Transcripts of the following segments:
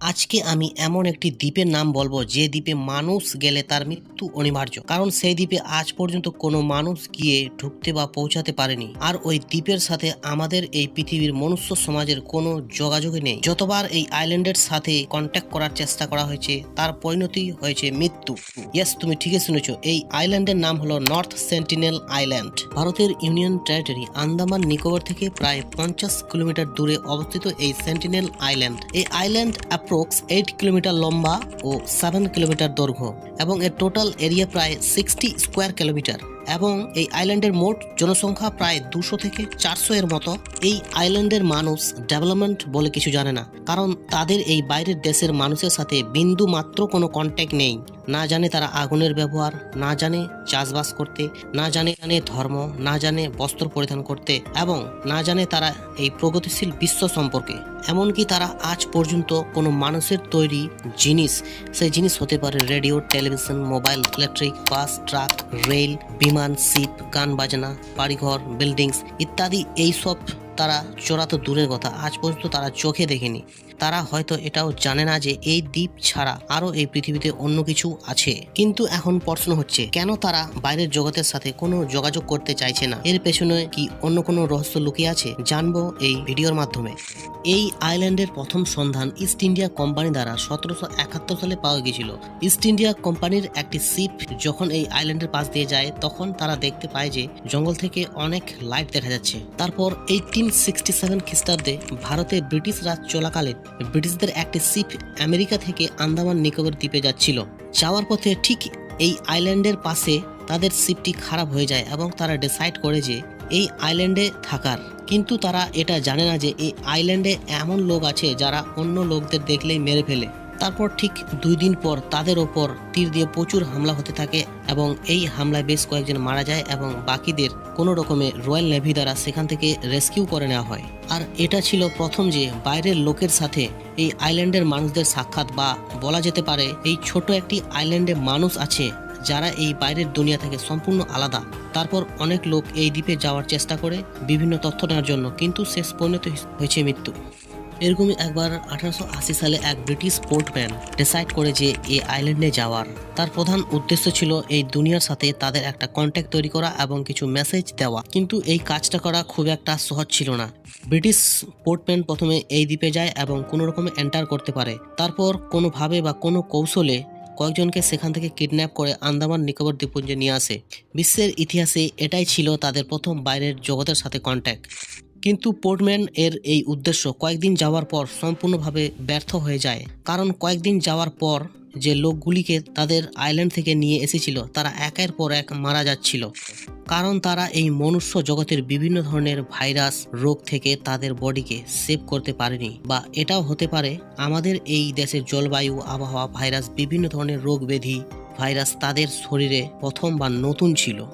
আজকে আমি এমন একটি দ্বীপের নাম বলব, যে দ্বীপে মানুষ গেলে তার মৃত্যু অনিবার্য। কারণ সেই দ্বীপে আজ পর্যন্ত কোনো মানুষ গিয়ে ঢুকতে বা পৌঁছাতে পারেনি। আর ওই দ্বীপের সাথে আমাদের এই পৃথিবীর মনুষ্য সমাজের কোনো যোগাযোগই নেই। যতবার এই আইল্যান্ডের সাথে কন্ট্যাক্ট করার চেষ্টা করা হয়েছে, তার পরিণতি হয়েছে মৃত্যু। ইয়েস তুমি ঠিকই শুনেছো, এই আইল্যান্ডের নাম হলো নর্থ সেন্টিনেল আইল্যান্ড ভারতের ইউনিয়ন টেরিটরি আন্দামান নিকোবর থেকে প্রায় পঞ্চাশ কিলোমিটার দূরে অবস্থিত এই সেন্টিনেল আইল্যান্ড এই আইল্যান্ড অ্যাপ্রক্স এইট কিলোমিটার লম্বা ও সেভেন কিলোমিটার দৈর্ঘ্য এবং এর টোটাল এরিয়া প্রায় সিক্সটি স্কোয়ার কিলোমিটার এবং এই আইল্যান্ডের মোট জনসংখ্যা প্রায় দুশো থেকে চারশো এর মতো। এই আইল্যান্ডের মানুষ ডেভেলপমেন্ট বলে কিছু জানে না, কারণ তাদের এই বাইরের দেশের মানুষের সাথে বিন্দু মাত্র কোনো কন্ট্যাক্ট নেই। না জানে তারা আগুনের ব্যবহার, না জানে চাষবাস করতে, না জানে জানে ধর্ম, না জানে বস্ত্র পরিধান করতে এবং না জানে তারা এই প্রগতিশীল বিশ্ব সম্পর্কে। এমনকি তারা আজ পর্যন্ত কোনো মানুষের তৈরি জিনিস, সেই জিনিস হতে পারে radio, television, mobile electric bus truck rail বিমান শিপ গান বাজনা, বাড়িঘর বিল্ডিংস ইত্যাদি, এইসব তারা চোরা তো দূরের কথা। আজ পর্যন্ত তারা চোখে দেখেনি। তারা হয়তো এটাও জানে না যে এই দ্বীপ ছাড়া আরও এই পৃথিবীতে অন্য কিছু আছে। কিন্তু এখন প্রশ্ন হচ্ছে, কেন তারা বাইরের জগতের সাথে কোনো যোগাযোগ করতে চাইছে না? এর পেছনে কি অন্য কোনো রহস্য লুকিয়ে আছে? জানব এই ভিডিওর মাধ্যমে। এই আইল্যান্ডের প্রথম সন্ধান ইস্ট ইন্ডিয়া কোম্পানি দ্বারা সতেরোশো একাত্তর সালে পাওয়া গিয়েছিল। ইস্ট ইন্ডিয়া কোম্পানির একটি শিপ যখন এই আইল্যান্ডের পাশ দিয়ে যায়, তখন তারা দেখতে পায় যে জঙ্গল থেকে অনেক লাইট দেখা যাচ্ছে। তারপর এইটিন সিক্সটি সেভেন খ্রিস্টাব্দে ভারতে ব্রিটিশ রাজ চলাকালীন ব্রিটিশদের একটি শিপ আমেরিকা থেকে আন্দামান নিকোবর দ্বীপে যাচ্ছিল। যাওয়ার পথে ঠিক এই আইল্যান্ডের পাশে তাদের শিপটি খারাপ হয়ে যায় এবং তারা ডিসাইড করে যে এই আইল্যান্ডে থাকার। কিন্তু তারা এটা জানে না যে এই আইল্যান্ডে এমন লোক আছে যারা অন্য লোকদের দেখলেই মেরে ফেলে। তারপর ঠিক দুই দিন পর তাদের ওপর তীর দিয়ে প্রচুর হামলা হতে থাকে এবং এই হামলায় বেশ কয়েকজন মারা যায় এবং বাকিদের কোনো রকমে রয়্যাল নেভি দ্বারা সেখান থেকে রেস্কিউ করে নেওয়া হয়। আর এটা ছিল প্রথম যে বাইরের লোকের সাথে এই আইল্যান্ডের মানুষদের সাক্ষাৎ বা বলা যেতে পারে এই ছোট একটি আইল্যান্ডে মানুষ আছে যারা এই বাইরের দুনিয়া থেকে সম্পূর্ণ আলাদা। তারপর অনেক লোক এই দ্বীপে যাওয়ার চেষ্টা করে, বিভিন্ন তথ্য নেওয়ার জন্য, কিন্তু শেষ পরিণত হয়েছে মৃত্যু। এরকমই একবার আঠারোশো আশি সালে এক ব্রিটিশ পোর্টম্যান ডিসাইড করে যে এই আইল্যান্ডে যাওয়ার। তার প্রধান উদ্দেশ্য ছিল এই দুনিয়ার সাথে তাদের একটা কন্ট্যাক্ট তৈরি করা এবং কিছু মেসেজ দেওয়া। কিন্তু এই কাজটা করা খুব একটা সহজ ছিল না। ব্রিটিশ পোর্টম্যান প্রথমে এই দ্বীপে যায় এবং কোনো রকমে এন্টার করতে পারে। তারপর কোনোভাবে বা কোনো কৌশলে কয়েকজনকে সেখান থেকে কিডন্যাপ করে আন্দামান নিকোবর দ্বীপপুঞ্জে নিয়ে আসে। বিশ্বের ইতিহাসে এটাই ছিল তাদের প্রথম বাইরের জগতের সাথে কন্ট্যাক্ট কিন্তু পোর্টম্যান এর এই উদ্দেশ্য কয়েকদিন যাওয়ার পর সম্পূর্ণভাবে ব্যর্থ হয়ে যায়। কারণ কয়েকদিন যাওয়ার পর যে লোকগুলিকে তাদের আইল্যান্ড থেকে নিয়ে এসেছিল, তারা একের পর এক মারা যাচ্ছিল। কারণ তারা এই মনুষ্য জগতের বিভিন্ন ধরনের ভাইরাস রোগ থেকে তাদের বডিকে সেভ করতে পারেনি বা এটাও হতে পারে আমাদের এই দেশের জলবায়ু, আবহাওয়া, ভাইরাস, বিভিন্ন ধরনের রোগ ব্যাধি ভাইরাস তাদের শরীরে প্রথম বা নতুন ছিল।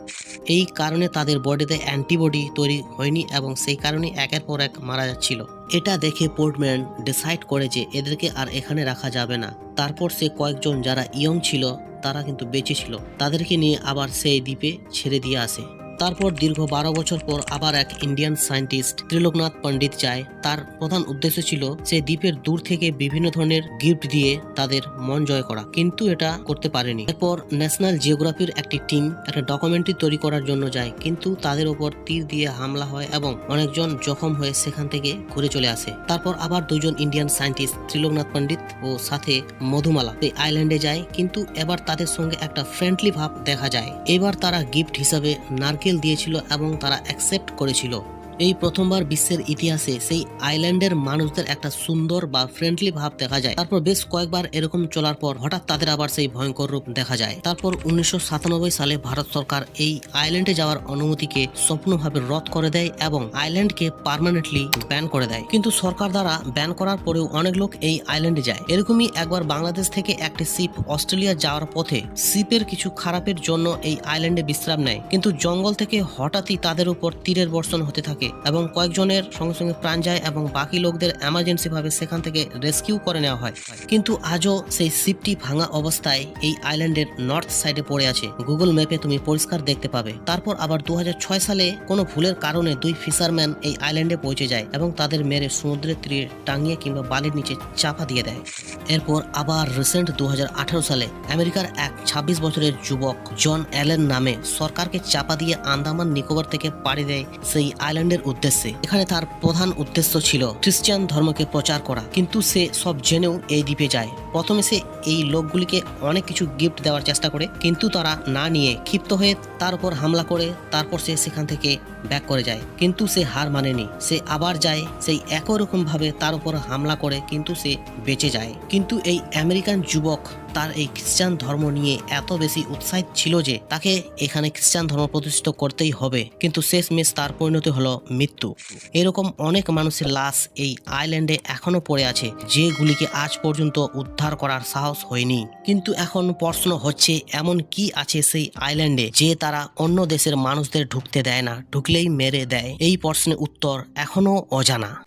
এই কারণে তাদের বডিতে অ্যান্টিবডি তৈরি হয়নি এবং সেই কারণে একের পর এক মারা যাচ্ছিল। এটা দেখে পোর্টম্যান ডিসাইড করে যে এদেরকে আর এখানে রাখা যাবে না। তারপর সে কয়েকজন যারা ইয়ং ছিল, তারা কিন্তু বেঁচে ছিল। তাদেরকে নিয়ে আবার সেই দ্বীপে ছেড়ে দিয়ে আসে। তারপর দীর্ঘ বারো বছর পর আবার এক ইন্ডিয়ান সায়েন্টিস্ট ত্রিলোকনাথ পণ্ডিত যায়। তার প্রধান উদ্দেশ্য ছিল সে দ্বীপের দূর থেকে বিভিন্ন ধরনের গিফট দিয়ে তাদের মন জয় করা। কিন্তু এটা করতে পারেনি। এরপর ন্যাশনাল জিওগ্রাফির একটি টিম একটা ডকুমেন্টারি তৈরি করার জন্য যায়। কিন্তু তাদের ওপর তীর দিয়ে হামলা হয় এবং অনেকজন জখম হয়ে সেখান থেকে ঘুরে চলে আসে। তারপর আবার দুইজন ইন্ডিয়ান সায়েন্টিস্ট ত্রিলোকনাথ পণ্ডিত ও সাথে মধুমালা এই আইল্যান্ডে যায়। কিন্তু এবার তাদের সঙ্গে একটা ফ্রেন্ডলি ভাব দেখা যায়। এবার তারা গিফট হিসাবে নারকেল দিয়েছিল এবং তারা অ্যাকসেপ্ট করেছিল। এই প্রথমবার বিশ্বের ইতিহাসে সেই আইল্যান্ডের মানুষদের একটা সুন্দর বা ফ্রেন্ডলি ভাব দেখা যায়। তারপর বেশ কয়েকবার এরকম চলার পর হঠাৎ তাদের আবার সেই ভয়ঙ্কর রূপ দেখা যায়। তারপর উনিশশো সাতানব্বই সালে ভারত সরকার এই আইল্যান্ডে যাওয়ার অনুমতিকে সম্পূর্ণভাবে রদ করে দেয় এবং আইল্যান্ডকে পার্মানেন্টলি ব্যান করে দেয়। কিন্তু সরকার দ্বারা ব্যান করার পরেও অনেক লোক এই আইল্যান্ডে যায়। এরকমই একবার বাংলাদেশ থেকে একটি শিপ অস্ট্রেলিয়া যাওয়ার পথে শিপের কিছু খারাপের জন্য এই আইল্যান্ডে বিশ্রাম নেয়। কিন্তু জঙ্গল থেকে হঠাৎই তাদের উপর তীরের বর্ষণ হতে থাকে। থাকে এবং কয়েকজনের সঙ্গে সঙ্গে প্রাণ যায় এবং বাকি লোকদের এমার্জেন্সি ভাবে সেখান থেকে রেস্কিউ করে নেওয়া হয়। কিন্তু আজও সেই শিপটি ভাঙা অবস্থায় এই আইল্যান্ডের নর্থ সাইডে পড়ে আছে। গুগল ম্যাপে তুমি পরিষ্কার দেখতে পাবে। তারপর আবার দু সালে কোনো ভুলের কারণে দুই ফিশারম্যান এই আইল্যান্ডে পৌঁছে যায় এবং তাদের মেরে সমুদ্রের তীরে টাঙিয়ে কিংবা বালির নিচে চাপা দিয়ে দেয়। এরপর আবার রিসেন্ট দু হাজার আঠারো সালে আমেরিকার এক ২৬ বছরের যুবক জন অ্যালেন নামে সরকারকে চাপা দিয়ে আন্দামান নিকোবর থেকে পাড়ি দেয় সেই আইল্যান্ডের উদ্দেশ্যে। এখানে তার প্রধান উদ্দেশ্য ছিল খ্রিস্টান ধর্মকে প্রচার করা। কিন্তু সে সব জেনেও এই দ্বীপে যায়। প্রথমে সে এই লোকগুলিকে অনেক কিছু গিফট দেওয়ার চেষ্টা করে, কিন্তু তারা না নিয়ে ক্ষিপ্ত হয়ে তার উপর হামলা করে, তারপর সে সেখান থেকে ব্যাক করে যায়। কিন্তু সে হার মানেনি। সে আবার যায়, সেই একই রকম ভাবে তার উপর হামলা করে, কিন্তু সে বেঁচে যায়। কিন্তু এই আমেরিকান যুবক তার এই খ্রিস্টান ধর্ম নিয়ে এত বেশি উৎসাহিত ছিল যে তাকে এখানে খ্রিস্টান ধর্ম প্রতিষ্ঠিত করতেই হবে। কিন্তু শেষ শেষমেশ তার পরিণতি হলো মৃত্যু। এরকম অনেক মানুষের লাশ এই আইল্যান্ডে এখনও পড়ে আছে, যেগুলিকে আজ পর্যন্ত উদ্ধার করার সাহস হয়নি। কিন্তু এখন প্রশ্ন হচ্ছে, এমন কি আছে সেই আইল্যান্ডে যে তারা অন্য দেশের মানুষদের ঢুকতে দেয় না, ঢুকলেই মেরে দেয়? এই প্রশ্নের উত্তর এখনও অজানা।